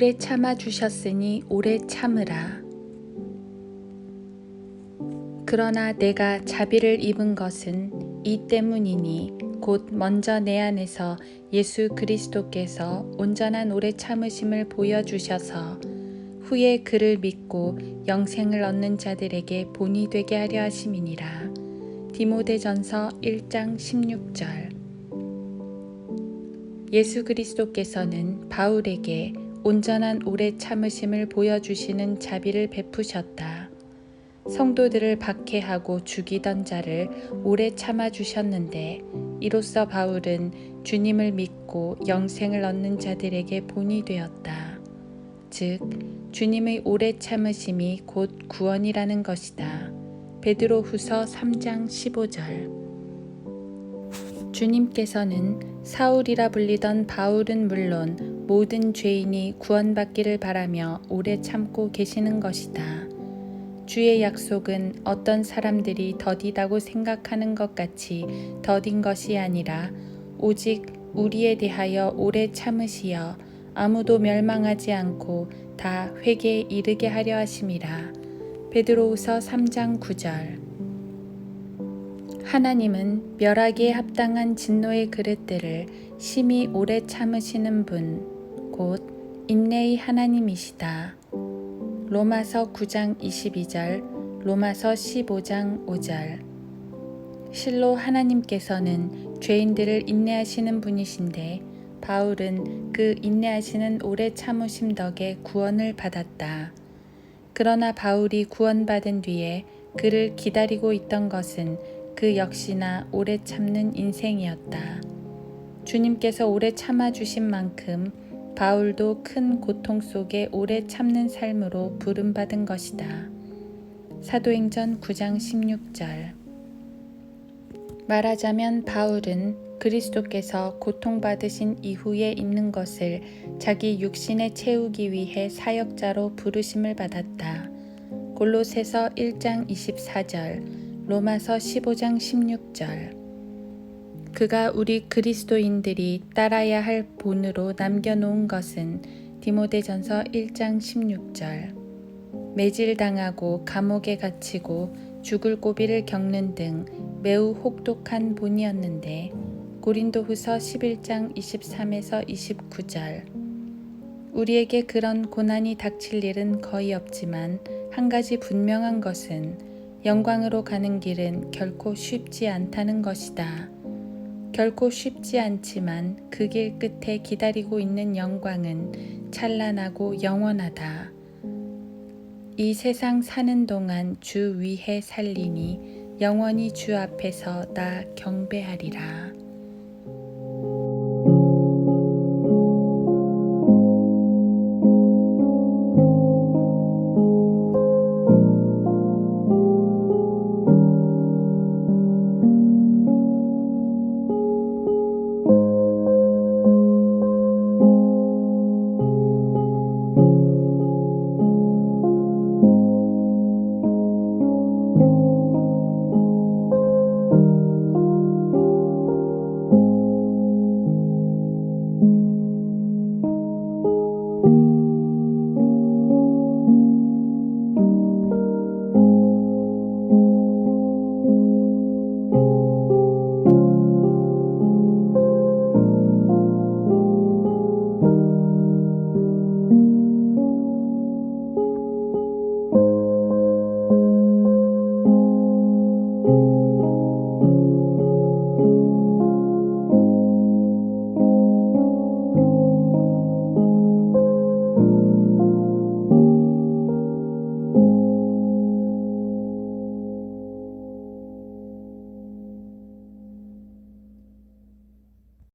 오래 참아 주셨으니 오래 참으라. 그러나 내가 자비를 입은 것은 이 때문이니 곧 먼저 내 안에서 예수 그리스도께서 온전한 오래 참으심을 보여주셔서 후에 그를 믿고 영생을 얻는 자들에게 본이 되게 하려 하심이니라. 디모데전서 1장 16절 예수 그리스도께서는 바울에게 온전한 오래 참으심을 보여주시는 자비를 베푸셨다. 성도들을 박해하고 죽이던 자를 오래 참아 주셨는데 이로써 바울은 주님을 믿고 영생을 얻는 자들에게 본이 되었다. 즉 주님의 오래 참으심이 곧 구원이라는 것이다. 베드로 후서 3장 15절 주님께서는 사울이라 불리던 바울은 물론 모든 죄인이 구원받기를 바라며 오래 참고 계시는 것이다. 주의 약속은 어떤 사람들이 더디다고 생각하는 것 같이 더딘 것이 아니라 오직 우리에 대하여 오래 참으시어 아무도 멸망하지 않고 다 회개에 이르게 하려 하심이라. 베드로후서 3장 9절 하나님은 멸하기에 합당한 진노의 그릇들을 심히 오래 참으시는 분, 곧 인내의 하나님이시다. 로마서 9장 22절, 로마서 15장 5절. 실로 하나님께서는 죄인들을 인내하시는 분이신데 바울은 그 인내하시는 오래 참으심 덕에 구원을 받았다. 그러나 바울이 구원받은 뒤에 그를 기다리고 있던 것은 그 역시나 오래 참는 인생이었다. 주님께서 오래 참아주신 만큼 바울도 큰 고통 속에 오래 참는 삶으로 부름받은 것이다. 사도행전 9장 16절 말하자면 바울은 그리스도께서 고통받으신 이후에 있는 것을 자기 육신에 채우기 위해 사역자로 부르심을 받았다. 골로새서 1장 24절 로마서 15장 16절 그가 우리 그리스도인들이 따라야 할 본으로 남겨놓은 것은 디모데전서 1장 16절 매질당하고 감옥에 갇히고 죽을 고비를 겪는 등 매우 혹독한 본이었는데 고린도후서 11장 23에서 29절 우리에게 그런 고난이 닥칠 일은 거의 없지만 한 가지 분명한 것은 영광으로 가는 길은 결코 쉽지 않다는 것이다. 결코 쉽지 않지만 그 길 끝에 기다리고 있는 영광은 찬란하고 영원하다. 이 세상 사는 동안 주 위해 살리니 영원히 주 앞에서 나 경배하리라.